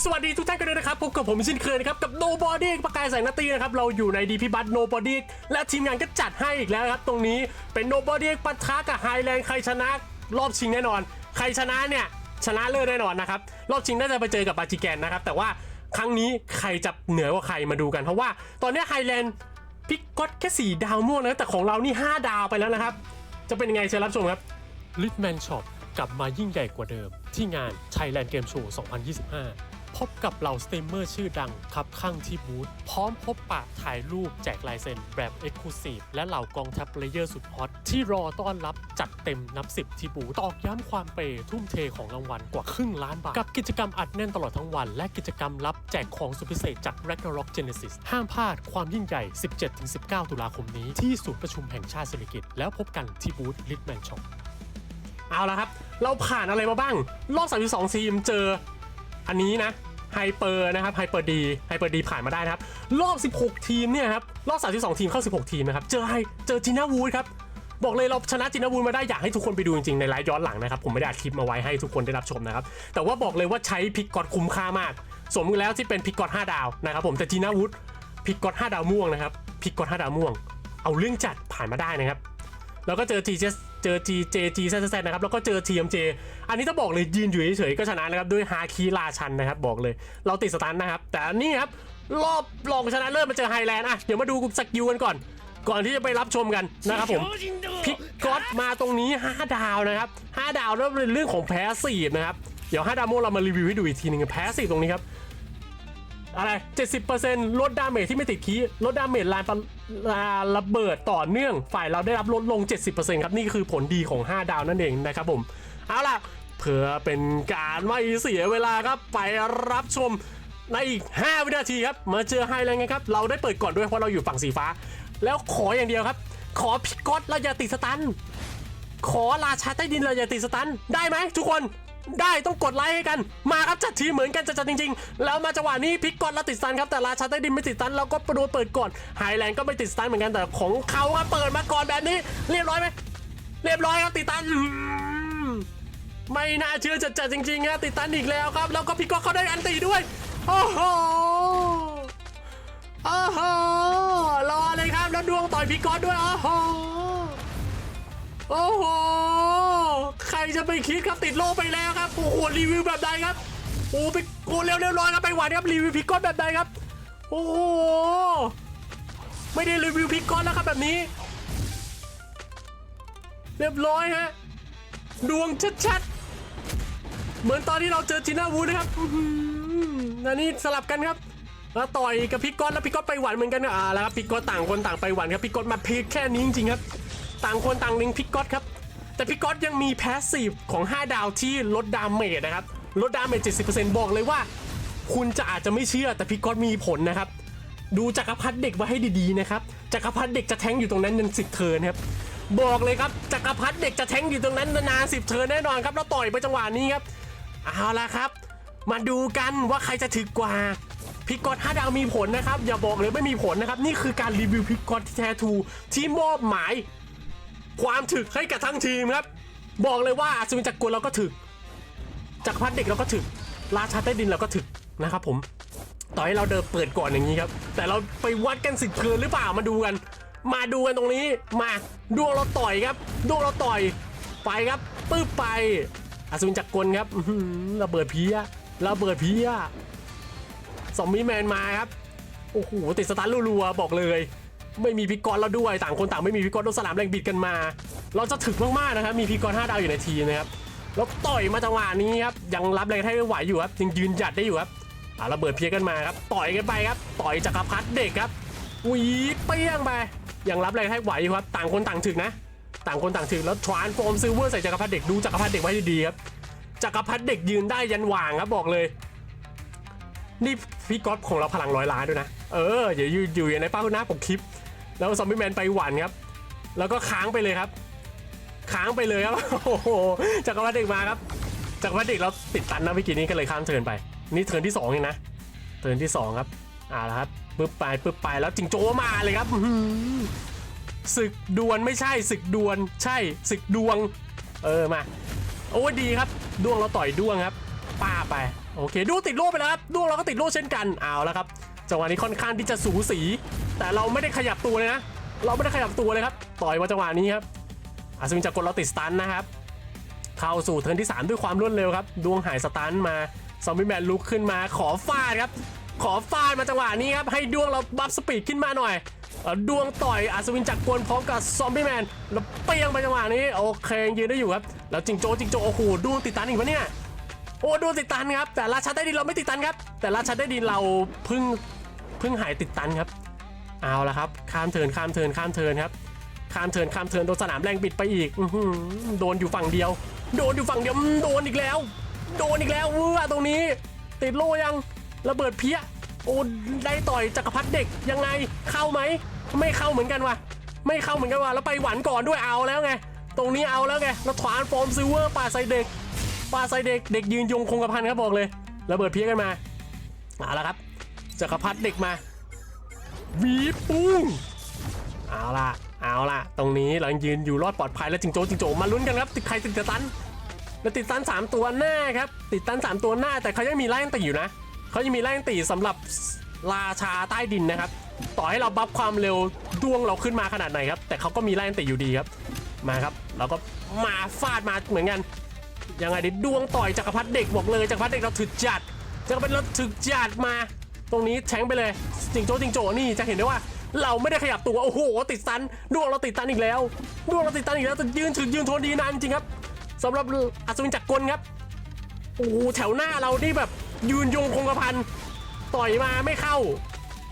สวัสดีทุกท่านกันด้วยนะครับพบกับผมเช่นเคยนะครับ กับ Nobody ประกายแสงนาตีนะครับ เราอยู่ในดีพีบัต Nobody และทีมงานก็จัดให้อีกแล้วครับ ตรงนี้เป็น Nobody ปะทะกับ Highland ใครชนะรอบชิงแน่นอน ใครชนะเนี่ยชนะเลิศแน่นอนนะครับ รอบชิงน่าจะไปเจอกับบาจิแกนนะครับ แต่ว่าครั้งนี้ใครจะเหนือกว่าใครมาดูกันเพราะว่าตอนนี้ Highland พิกก็แค่สี่ดาวม่วงนะแต่ของเรานี่ห้าดาวไปแล้วนะครับ จะเป็นยังไงเชิญรับชมครับลิทแมนช็อปกลับมายิ่งใหญ่กว่าเดิม ที่งาน Thailand Game Show 2025 บกับเหล่าสตรีมเมอร์ชื่อดังคับข้างที่บูธพร้อมพบปะถ่ายรูปแจกลายเซ็นแบบ e x c l u s i v e และเหล่ากองทัพเลเยอร์สุดฮอตที่รอต้อนรับจัดเต็มนับสิบที่บูธตอกย้ำความเปย์ทุ่มเทของรางวัลกว่าครึ่งล้านบาท กับกิจกรรมอัดแน่นตลอดทั้งวัน และกิจกรรมลับแจกของสุดพิเศษจาก Ragnarok Genesis ห้ามพลาดความยิ่งใหญ่ 17-19 ตุลาคมนี้ที่ศูนย์ประชุมแห่งชาติเศรษฐกิจแล้วพบกันที่บูธ Litman Shop เอาละครับ เราผ่านอะไรมาบ้าง รอบ 32 ทีมเจออันนี้นะ ไฮเปอร์นะครับไฮเปอร์ดีไฮเปอร์ดีผ่านมาได้นะครับ รอบ 16 ทีมเนี่ยครับ รอบ 32 ทีมเข้า 16 ทีมนะครับ เจอไฮเจอจีน่าวูดครับ บอกเลยเราชนะจีน่าวูดมาได้อยากให้ทุกคนไปดูจริงๆ ในไลฟ์ย้อนหลังนะครับ ผมไม่ได้อัดคลิปมาไว้ให้ทุกคนได้รับชมนะครับ แต่ว่าบอกเลยว่าใช้พิกกอดคุ้มค่ามาก สมแล้วที่เป็นพิกกอด5ดาวนะครับผมแต่จีน่าวูดพิกกอด5ดาวม่วงนะครับพิกกอด5ดาวม่วง เอาเรื่องจัดผ่านมาได้นะครับแล้วก็เจอ G เจอ เจอ GJ G Z Z นะครับแล้วก็เจอ TMJ อันนี้ต้องบอกเลยยืนอยู่เฉยๆก็ชนะนะครับด้วยฮาคีราชันนะครับบอกเลยเราติดสตันนะครับ แต่อันนี้ครับรอบรองชนะเลิศมาเจอไฮแลนด์อะเดี๋ยวมาดูสกิลกันก่อน ก่อนที่จะไปรับชมกันนะครับผมพิกก็อตมาตรงนี้ 5 ดาวนะครับ 5 ดาวแล้วเป็นเรื่องของแพ้สีนะครับเดี๋ยว5ดาวโมเรามารีวิวให้ดูอีกทีหนึงแพ้สีตรงนี้ครับ อะไร 70%ลดดาเมจที่ไม่ติดคีย์ลดดาเมจลายปะระเบิดต่อเนื่องฝ่ายเราได้รับลดลง 70%ครับนี่คือผลดีของ 5 ดาวนั่นเองนะครับผม เอาล่ะ เพื่อเป็นการไม่เสียเวลาครับไปรับชมในอีก 5 วินาทีครับ มาเจอไฮไลท์ไงครับ เราได้เปิดก่อนด้วยเพราะเราอยู่ฝั่งสีฟ้า แล้วขออย่างเดียวครับ ขอพิกอตเราอย่าติดสตัน ขอราชาใต้ดินเราอย่าติดสตัน ได้ไหมทุกคน ได้ต้องกดไลค์ให้กัน มาครับจัดทีเหมือนกันจัดจริง ๆ แล้วมาจังหวะนี้พิกก่อนแล้วติดสตันครับแต่ราชาใต้ดินไม่ติดสตันเราก็โดนเปิดก่อนไฮแลนด์ก็ไม่ติดสตันเหมือนกันแต่ของเขาครับเปิดมาก่อนแบบนี้ เรียบร้อยไหมเรียบร้อยครับติดสตันไม่น่าเชื่อจัดจัดจริงๆครับติดสตันอีกแล้วครับ แล้วก็พิกก็เขาได้อันตีด้วย โอ้โหโอ้โหรอเลยครับแล้วดวงต่อยพิกก็ด้วยโอ้โห โอ้โห ใครจะไปคิดครับติดโลไปแล้วครับ โอ้โหรีวิวแบบใดครับ โอ้ไปโอ้เร็วเร็วร้อยครับไปหวานครับรีวิวพิกก้อนแบบใดครับ โอ้โห ไม่ได้รีวิวพิกก้อนแล้วครับแบบนี้ เรียบร้อยฮะ ดวงชัดๆ เหมือนตอนที่เราเจอจีน่าวูดนะครับอันนี้สลับกันครับแล้วต่อยกับพิกก้อนแล้วพิกก้อนไปหวานเหมือนกันนะอ่าแล้วครับพิกก้อนต่างคนต่างไปหวานครับพิกก้อนมาเพคแค่นี้จริงๆครับ ต่างคนต่างเลิงพิกก๊อตครับ แต่พิกก๊อตยังมีแพสซีฟของ 5 ดาวที่ลดดาเมจนะครับ ลดดาเมจ 70%บอกเลยว่า คุณจะอาจจะไม่เชื่อแต่พิกก๊อตมีผลนะครับ ดูจักรพรรดิเด็กไว้ให้ดีๆนะครับ จักรพรรดิเด็กจะแทงอยู่ตรงนั้นจนสิบเทิร์นครับ บอกเลยครับ จักรพรรดิเด็กจะแทงอยู่ตรงนั้นนานสิบเทิร์นแน่นอนครับแล้วต่อยไปจังหวะนี้ครับ เอาละครับ มาดูกันว่าใครจะถึกกว่าพิกกอต5ดาวมีผลนะครับ อย่าบอกเลยไม่มีผลนะครับ นี่คือการรีวิวพิกกอตแท้ทูที่มอบหมาย ความถึกให้กับทั้งทีมครับ บอกเลยว่าอัศวินจักรกลเราก็ถึกจักรพรรดิเด็กเราก็ถึก ราชาใต้ดินเราก็ถึกนะครับผมต่อให้เราเดินเปิดก่อนอย่างนี้ครับ แต่เราไปวัดกันสิบเทินหรือเปล่ามาดูกัน มาดูกันตรงนี้มาดวงเราต่อยครับดวงเราต่อยไปครับปึ๊บไปอัศวินจักรกลครับระเบิดเพี้ยระเบิดเพี้ยซอมบี้แมนมาครับโอ้โหติดสตาร์ทรัวๆบอกเลย ไม่มีพิกรแล้วด้วยต่างคนต่างไม่มีพิกรโดนสนามแรงบิดกันมา เราจะถึกมากๆนะครับมีพิกร5ดาวอยู่ในทีนะครับแล้วต่อยมาจังหวะนี้ครับยังรับแรงให้ไหวอยู่ครับยังยืนหยัดได้อยู่ครับอ่าระเบิดเพี้ยกันมาครับต่อยกันไปครับ ต่อยจักรพรรดิเด็กครับหวีดเปี้ยงไปยังรับแรงให้ไหวอยู่ครับ ต่างคนต่างถึกนะ ต่างคนต่างถึกแล้วทรานส์ฟอร์มซิลเวอร์ใส่จักรพรรดิเด็กดูจักรพรรดิเด็กไว้ดีครับจักรพรรดิเด็กยืนได้ยันหว่างครับบอกเลยนี่พี่ก๊อตของเราพลังร้อยล้านด้วยนะ เอออย่าอยู่อยู่ในเป้าหน้าปกคลิป แล้วซอมบี้แมนไปหวันครับ แล้วก็ค้างไปเลยครับ ค้างไปเลยครับ โอ้โหจักรพรรดิเด็กมาครับจักรพรรดิเด็กเราติดตันนะเมื่กี้นี้ก็เลยข้ามเทินไป นี่เทินที่สองเองนะเทินที่สองครับอ่าแล้วครับปึ๊บไปปึ๊บไปแล้วจิงโจ้มาเลยครับศึกดวลไม่ใช่ศึกดวลใช่ศึกดวง เออมา โอ้ดีครับดวงเราต่อยดวงครับป้าไปโอเคดวงติดโล่ไปแล้วครับดวงเราก็ติดโล่เช่นกันเอาแล้วครับจังหวะนี้ค่อนข้างที่จะสูสี แต่เราไม่ได้ขยับตัวเลยนะ เราไม่ได้ขยับตัวเลยครับ ต่อยมาจังหวะนี้ครับอาสวินจากกลเราติดสตันนะครับ เข้าสู่เทิร์นที่ 3 ด้วยความรวดเร็วครับ ดวงหายสตันมาซอมบี้แมนลุกขึ้นมาขอฟาดครับ ขอฟาดมาจังหวะนี้ครับ ให้ดวงเราบัฟสปีดขึ้นมาหน่อยดวงต่อยอัศวินจักรกลพร้อมกับซอมบี้แมนแล้วเปียงไปจังหวะนี้โอเคยืนได้อยู่ครับ แล้วจิงโจ้จิงโจ้โอ้โหดวงติดตันอีกปะเนี่ยโอ้ดวงติดตันครับ แต่ราชาใต้ดินเราไม่ติดตันครับ แต่ราชาใต้ดินเราเพิ่งเพิ่งหายติดตันครับ เอาละครับข้ามเทินข้ามเทินข้ามเทินครับข้ามเทินข้ามเทินโดนสนามแรงบิดไปอีกอโดนอยู่ฝั่งเดียว โดนอยู่ฝั่งเดียวโดนอีกแล้ว โดนอีกแล้วเว้อตรงนี้ ติดโล่ยังระเบิดเพี้ยโอ้ได้ต่อยจักรพรรดิเด็กยังไงเข้าไหมไม่เข้าเหมือนกันว่ะไม่เข้าเหมือนกันว่ะแล้วไปหวานก่อนด้วยเอาแล้วไงตรงนี้เอาแล้วไงแล้วถวานฟอร์มซิลเวอร์ปาใส่เด็กปาใส่เด็กเด็กยืนยงคงกระพันครับบอกเลยระเบิดเพี้ยกันมาเอาละครับจักรพรรดิเด็กมา วีปุ้งเอาล่ะ เอาล่ะ ตรงนี้เรายังยืนอยู่รอดปลอดภัยแล้วจิงโจ้จิงโจ้มาลุ้นกันครับติดใครติดตันแล้วติดตันสามตัวหน้าครับ ติดตันสามตัวหน้าแต่เขายังมีไล่ตีอยู่นะเขายังมีไล่ตีสำหรับราชาใต้ดินนะครับ ต่อให้เราบัฟความเร็วดวงเราขึ้นมาขนาดไหนครับ แต่เขาก็มีไล่ตีอยู่ดีครับ มาครับเราก็มาฟาดมาเหมือนกันยังไงดิดวงต่อยจักรพรรดิเด็กบอกเลยจักรพรรดิเด็กเราถึกจัดจักรพรรดิเราถึกจัดมา ตรงนี้แทงไปเลยจิงโจ้จิงโจ้นี่จะเห็นได้ว่า เราไม่ได้ขยับตัวโอ้โหติดตันดวงเราติดตันอีกแล้วดวงเราติดตันอีกแล้วแต่ยืนถึกยืนทนดีนานจริงครับสำหรับอัศวินจักรกลครับโอ้โหแถวหน้าเรานี่แบบยืนยงคงกระพันต่อยมาไม่เข้า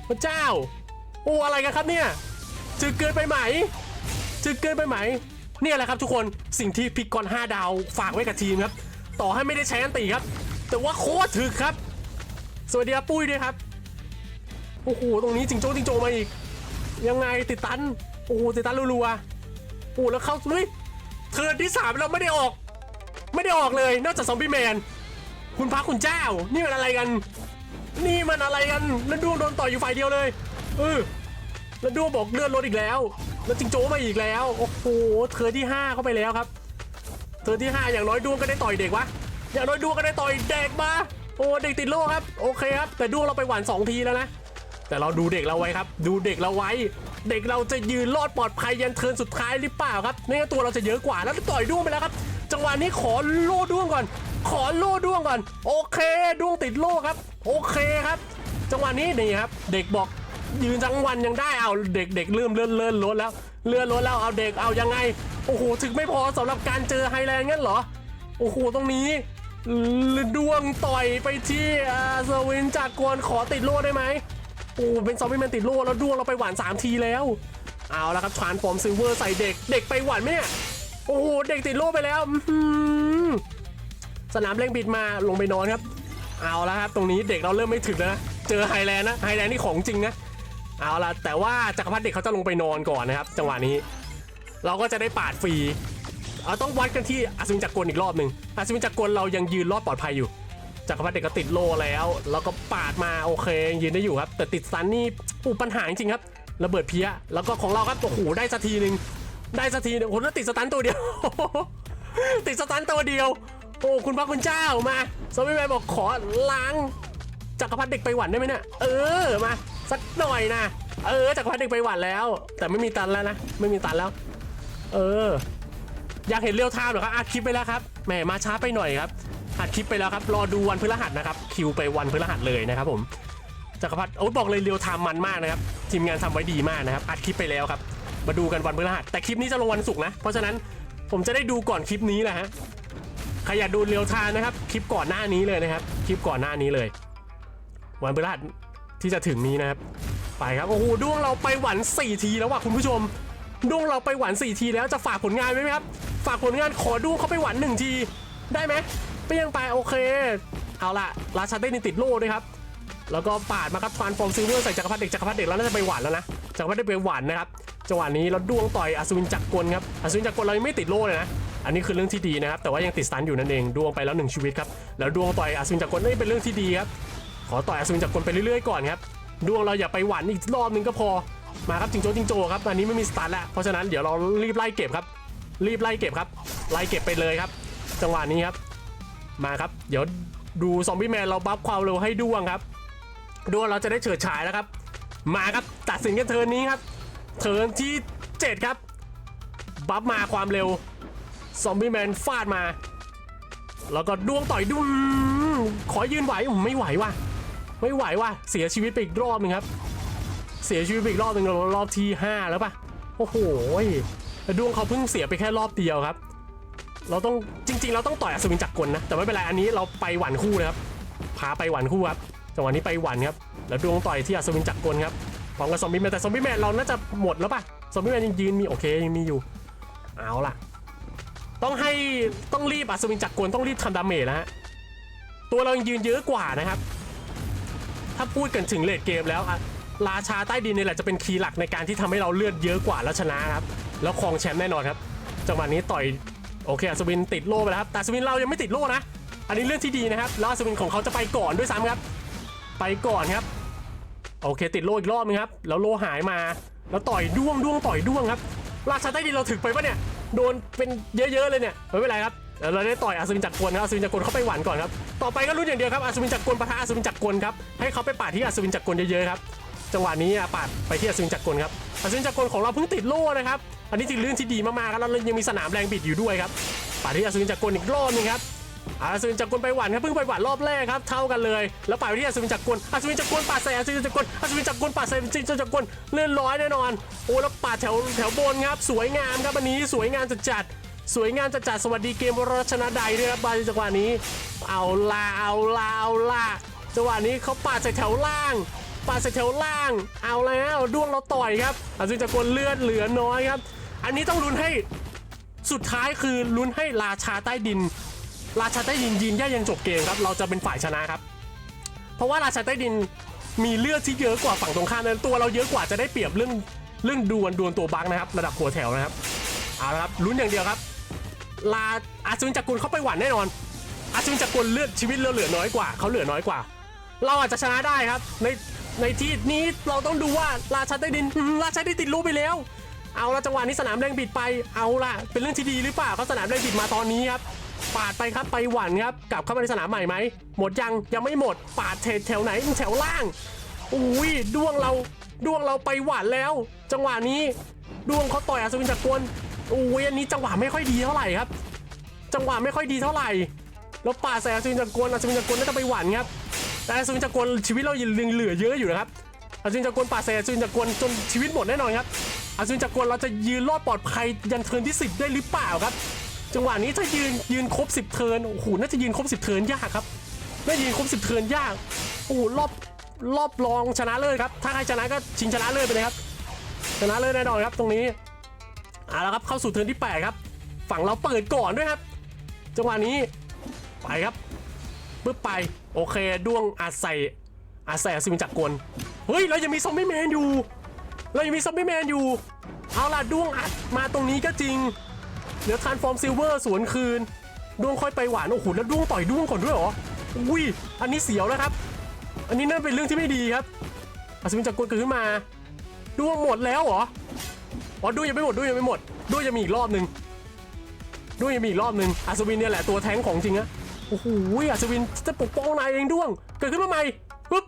พระเจ้า โอ้อะไรกันครับเนี่ยจึกเกินไปไหมจึกเกินไปไหมเนี่ยแหละครับทุกคนสิ่งที่พิกกร5ดาวฝากไว้กับทีมครับ ต่อให้ไม่ได้ใช้อันตีครับ แต่ว่าโคตรถึกครับ สวัสดีครับปุ้ยด้วยครับ โอ้โหตรงนี้จิงโจ้จิงโจ้มาอีก ยังไงติดตันโอ้โหติดตันรัวๆโอ้โหแล้วเข้าเฮ้ยเทิร์นที่สามเราไม่ได้ออก ไม่ได้ออกเลยนอกจากซอมบี้แมนคุณพระคุณเจ้า นี่มันอะไรกัน นี่มันอะไรกันแล้วดวงโดนต่อยอยู่ฝ่ายเดียวเลยเออแล้วด้วงบอกเลื่อนรถอีกแล้ว แล้วจิงโจ้มาอีกแล้วโอ้โหเธอที่5เข้าไปแล้วครับเธอที่5อย่างน้อยด้วงก็ได้ต่อยเด็กวะอย่างน้อยด้วงก็ได้ต่อยเด็กมาโอ้เด็กติดโล่ครับโอเคครับแต่ด้วงเราไปหวาน2ทีแล้วนะ แต่เราดูเด็กเราไว้ครับ ดูเด็กเราไว้ เด็กเราจะยืนรอดปลอดภัยยันเทินสุดท้ายหรือเปล่าครับไม่งั้นตัวเราจะเยอะกว่าแล้วต่อยด้วงไปแล้วครับ จังหวะนี้ขอโล่ด้วงก่อน ขอโล่ด้วงก่อน โอเคด้วงติดโล่ครับ โอเคครับ จังหวะนี้นี่ครับ เด็กบอกยืนทั้งวันยังได้เอาเด็กเด็กเริ่มเลื่อนเลื่อนรถแล้ว เลื่อนรถแล้วเอาเด็กเอายังไง โอ้โหถึงไม่พอสำหรับการเจอไฮแลนด์งั้นเหรอ โอ้โหตรงนี้ดวงต่อยไปที่อาสวินจากกวนขอติดโล่ได้ไหม อ้เป็นซอมบี้แมนติดโล่แล้วดวงเราไปหวาน 3 ทีแล้ว เอาละครับทรานฟอร์มซิลเวอร์ใส่เด็กเด็กไปหวานไหมเนี่ยโอ้โหเด็กติดโล่ไปแล้วสนามเร่งบิดมาลงไปนอนครับ เอาละครับตรงนี้เด็กเราเริ่มไม่ถึงแล้วนะเจอไฮแลนด์นะไฮแลนด์นี่ของจริงนะเอาละแต่ว่าจักรพรรดิเด็กเขาจะลงไปนอนก่อนนะครับ จังหวะนี้ เราก็จะได้ปาดฟรีเอาต้องวัดกันที่อัศวินจักรกลอีกรอบหนึ่งอัศวินจักรกลเรายังยืนรอดปลอดภัยอยู่ จักรพรรดิก็ติดโลแล้ว แล้วก็ปาดมาโอเคยืนได้อยู่ครับ แต่ติดสันนี่ปูปัญหาจริงครับระเบิดเพี้ยแล้วก็ของเราครับโอ้โหได้สักทีหนึ่งได้สักทีหนึงโอ้โหแล้วติดสตันตัวเดียว ติดสตันตัวเดียว โอ้คุณพระคุณเจ้ามาสมิแมนบอกขอล้างจักรพรรดิเด็กไปหวันได้ไหมเนี่ยเออมาสักหน่อยนะเออจักรพรรดิเด็กไปหวันแล้ว แต่ไม่มีตันแล้วนะไม่มีตันแล้ว เออ อยากเห็นเรียวไทม์เหรอครับอัดคลิปไปแล้วครับแหมมาช้าไปหน่อยครับ อัดคลิปไปแล้วครับ รอดูวันพฤหัสนะครับ คิวไปวันพฤหัสเลยนะครับผม จักรพรรดิโอ้ยบอกเลยเรียวไทม์มันมากนะครับ ทีมงานทำไว้ดีมากนะครับ อัดคลิปไปแล้วครับ มาดูกันวันพฤหัส แต่คลิปนี้จะลงวันศุกร์นะ เพราะฉะนั้นผมจะได้ดูก่อนคลิปนี้แหละฮะ ใครอยากดูเรียวไทม์นะครับ คลิปก่อนหน้านี้เลยนะครับ คลิปก่อนหน้านี้เลย วันพฤหัสที่จะถึงนี้นะครับ ไปครับ โอ้โห ดวงเราไปหวัน4ทีแล้วว่ะคุณผู้ชม ดวงเราไปหวัน4ทีแล้วจะฝากผลงานไว้ไหมครับ ฝากผลงานขอดวงเขาไปหวัน1ที ได้ไหม ไปยังไปโอเค เอาละราชาเต้นติดโล่ด้วยครับ แล้วก็ปาดมาครับทรานฟอร์มซิลเวอร์ใส่จักรพรรดิเด็กจักรพรรดิเด็กแล้วน่าจะไปหวานแล้วนะจักรพรรดิเด็กไปหวานนะครับจังหวะนี้แล้วดวงต่อยอัศวินจักรกลครับอัศวินจักรกลเรายังไม่ติดโล่เลยนะอันนี้คือเรื่องที่ดีนะครับแต่ว่ายังติดสตันอยู่นั่นเองดวงไปแล้วหนึ่งชีวิตครับแล้วดวงต่อยอัศวินจักรกลนี่เป็นเรื่องที่ดีครับขอต่อยอัศวินจักรกลไปเรื่อยๆก่อนครับดวงเราอย่าไปหวานอีกรอบนึงก็พอมาครับจิงโจ้จิงโจ้ครับอันนี้ไม่มีสตันแล้วเพราะฉะนั้นเดี๋ยวเรารีบไล่เก็บครับ รีบไล่เก็บครับ ไล่เก็บไปเลยครับ จังหวะนี้ครับ มาครับ เดี๋ยวดูซอมบี้แมนเราบัฟความเร็วให้ด้วงครับด้วงเราจะได้เฉิดฉายแล้วครับ มาครับตัดสินกันเทิร์นนี้ครับเทิร์นที่ 7 ครับ บัฟมาความเร็วซอมบี้แมนฟาดมา แล้วก็ดวงต่อยดุ้งขอยืนไหวอืมไม่ไหวว่ะไม่ไหวว่ะเสียชีวิตไปอีกรอบหนึ่งครับ เสียชีวิตไปอีกรอบหนึ่งรอบที่ 5 แล้วปะโอ้โหดวงเขาเพิ่งเสียไปแค่รอบเดียวครับ เราต้องจริง ๆ เราต้องต่อยอัศวินจักรกลนะ แต่ไม่เป็นไรอันนี้เราไปหวันคู่นะครับพาไปหวันคู่ครับจังหวะนี้ไปหวันครับแล้วดวงต่อยที่อัศวินจักรกลครับพร้อมกับซอมบี้แมนแต่ซอมบี้แมนเราน่าจะหมดแล้วป่ะซอมบี้แมนยังยืนมีโอเคยังมีอยู่เอาล่ะ ต้องให้ต้องรีบอัศวินจักรกลต้องรีบทำดาเมจแล้วฮะตัวเรายังยืนเยอะกว่านะครับ ถ้าพูดกันถึงเลดเกมแล้วอะราชาใต้ดินนี่แหละจะเป็นคีย์หลักในการที่ทำให้เราเลือดเยอะกว่าแล้วชนะครับ แล้วครองแชมป์แน่นอนครับจังหวะนี้ต่อย โอเคอัศวินติดโล่ไปแล้วครับแต่อัศวินเรายังไม่ติดโล่นะ อันนี้เรื่องที่ดีนะครับแล้วอัศวินของเขาจะไปก่อนด้วยซ้ำครับ ไปก่อนครับ โอเค ติดโล่อีกรอบนึงครับแล้วโล่หายมา แล้วต่อยด้วงด้วงต่อยด้วงครับราชาใต้ดินเราถึกไปปะเนี่ยโดนเป็นเยอะๆเลยเนี่ยไม่เป็นไรครับเราได้ต่อยอัศวินจักรกลครับอัศวินจักรกลเข้าไปหวานก่อนครับต่อไปก็รุ่นอย่างเดียวครับอัศวินจักรกลปะทะอัศวินจักรกลครับให้เขาไปปาดที่อัศวินจักรกลเยอะๆครับจังหวะนี้ปาดไปที่อัศวินจักรกลครับอัศวินจักรกลของเราเพิ่งติดโล่นะครับ อันนี้ถือเรื่องที่ดีมากๆครับแล้วยังมีสนามแรงบิดอยู่ด้วยครับปาที่อัศวินจักกลอีกรอบหนึงครับอัศวินจักกลไปหวานครับเพิ่งไปหวานรอบแรกครับเท่ากันเลย แล้วปาที่อัศวินจักกลอัศวินจักกลปาดใส่อัศวินจักกลอัศวินจักกลปาดใส่อัศวินจักกลเลื่อนร้อยแน่นอนโอ้แล้วปาดแถวแถวบนครับสวยงามครับอันนี้สวยงามจัดจัดสวยงามจัดจัดสวัสดีเกมวรชนะใดด้วยครับบาจังหวะนี้ เอาลาเอาลาเอาลาจังหวะนี้เขาปาดใส่แถวล่างปาดใส่แถวล่าง เอาแล้วด้วงเราต่อยครับอัศวินจักกลเลือดเหลือน้อยครับ อันนี้ต้องลุ้นให้สุดท้ายคือลุ้นให้ราชาใต้ดิน ราชาใต้ดินยืนแย่ยังจบเกมครับ เราจะเป็นฝ่ายชนะครับ เพราะว่าราชาใต้ดินมีเลือดที่เยอะกว่าฝั่งตรงข้ามนั้นตัวเราเยอะกว่าจะได้เปรียบเรื่องเรื่องดวลดวลตัวบังนะครับ ระดับหัวแถวนะครับเอาละครับลุ้นอย่างเดียวครับ ลาอาซูนจักรุลเข้าไปหวานแน่นอน อาซูนจักรุลเลือดชีวิตเราเหลือน้อยกว่าเขาเหลือน้อยกว่า เราอาจจะชนะได้ครับ ในในที่นี้เราต้องดูว่าราชาใต้ดินราชาได้ติดลูกไปแล้ว เอาละจังหวะนี้สนามแรงบิดไปเอาละเป็นเรื่องที่ดีหรือเปล่าเขาสนามแรงบิดมาตอนนี้ครับปาดไปครับไปหวันครับกลับเข้ามาในสนามใหม่ไหมหมดยังยังไม่หมดปาดเทแถวไหนแถวล่างอุ้ยดวงเราดวงเราไปหวานแล้ว จังหวะนี้ดวงเขาต่อยอัศวินจักรกลอุ้ยอันนี้จังหวะไม่ค่อยดีเท่าไหร่ครับ จังหวะไม่ค่อยดีเท่าไหร่แล้วปาดใส่อัศวินจักรกลอัศวินจักรกลน่าจะไปหวันครับแต่อัศวินจักรกลชีวิตเรายังเหลือเยอะอยู่นะครับอัศวินจักรกลปาดใส่อัศวินจักรกลจนชีวิตหมดแน่นอนครับ อัศวินจักรกลเราจะยืนรอดปลอดภัยยันเทินที่ 10 ได้หรือเปล่าครับ จังหวะนี้ถ้ายืนยืนครบ 10 เทินโอ้โหน่าจะยืนครบ 10 เทินยากครับน่ายืนครบ 10 เทินยากโอ้โหรอบรอบรองชนะเลิศครับ ถ้าใครชนะก็ชิงชนะเลิศไปเลยครับ ชนะเลิศแน่นอนครับตรงนี้เอาละครับเข้าสู่เทินที่ 8 ครับ ฝั่งเราเปิดก่อนด้วยครับ จังหวะนี้ไปครับปึ๊บไปโอเคด้วงอาศัยอาศัยอัศวินจักรกลเฮ้ยเรายังมีซอมบี้แมนอยู่ เรายังมีซอมบี้แมนอยู่ เอาล่ะด้วงอัดมาตรงนี้ก็จริง เดี๋ยวทานฟอร์มซิลเวอร์สวนคืนด้วงค่อยไปหวาน โอ้โห แล้วด้วงต่อยด้วงก่อนด้วยเหรอ อุ้ย อันนี้เสียวแล้วครับ อันนี้น่าเป็นเรื่องที่ไม่ดีครับอัศวินจักรกลเกิดขึ้นมาด้วงหมดแล้วเหรอ อ๋อด้วงยังไม่หมดด้วงยังไม่หมดด้วงยังมีอีกรอบหนึ่งด้วงยังมีอีกรอบหนึ่งอัศวินเนี่ยแหละตัวแท้งของจริงอะโอ้โหอัศวินจะปกป้องนายเองด้วง เกิดขึ้นมาใหม่ปึ๊บ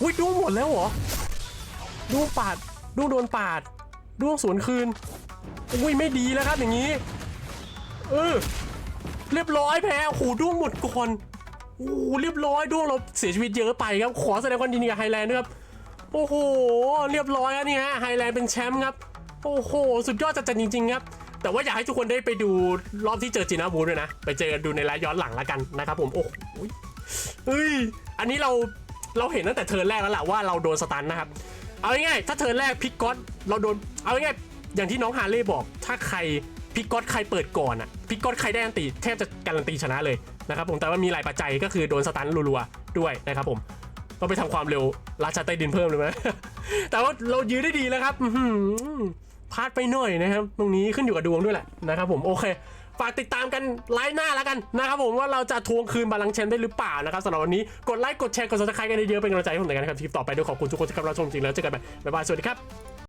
อุ้ยด้วงหมดแล้วเหรอด้วงปาด ด้วงโดนปาดด้วงสวนคืนอุ้ยไม่ดีแล้วครับอย่างนี้เออเรียบร้อยแพ้โอ้โหด้วงหมดก่อนโอ้โหเรียบร้อยด้วงเราเสียชีวิตเยอะไปครับขอแสดงความยินดีกับไฮแลนด์ด้วยครับโอ้โหเรียบร้อยแล้วนี่ฮะไฮแลนด์เป็นแชมป์ครับโอ้โห สุดยอดจัดจริงๆครับแต่ว่าอยากให้ทุกคนได้ไปดูรอบที่เจอจีน่าบูด้วยนะ ไปเจอกันดูในไลฟ์ย้อนหลังแล้วกันนะครับผม โอ้โหเฮ้ย อันนี้เราเราเห็นตั้งแต่เทิร์นแรกแล้วแหละว่าเราโดนสตันนะครับ เอาง่ายๆถ้าเทิร์แรกพิกก๊อตเราโดน เอาง่ายๆอย่างที่น้องฮาร์เล่บอก ถ้าใครพิกก๊อตใครเปิดก่อนอะพิกก๊อตใครได้อันตีแทบจะการันตีชนะเลยนะครับผม แต่ว่ามีหลายปัจจัยก็คือโดนสตันรัวๆด้วยนะครับผม ก็ไปทำความเร็วราชาใต้ดินเพิ่มเลยไหมแต่ว่าเรายื้อได้ดีแล้วครับพลาดไปหน่อยนะครับ ตรงนี้ขึ้นอยู่กับดวงด้วยแหละนะครับผม โอเค ฝากติดตามกันไลฟ์หน้าแล้วกันนะครับผมว่าเราจะทวงคืนบาลังก์แชมป์ได้หรือเปล่านะครับสำหรับวันนี้กดไลค์กดแชร์กดซับสไครต์กันเยอะๆเป็นกำลังใจให้ผมในการทำคลิปต่อไปด้วยขอบคุณทุกคนที่เข้ารับชมจริงแล้วเจอกันใหม่บ๊ายบายสวัสดีครับ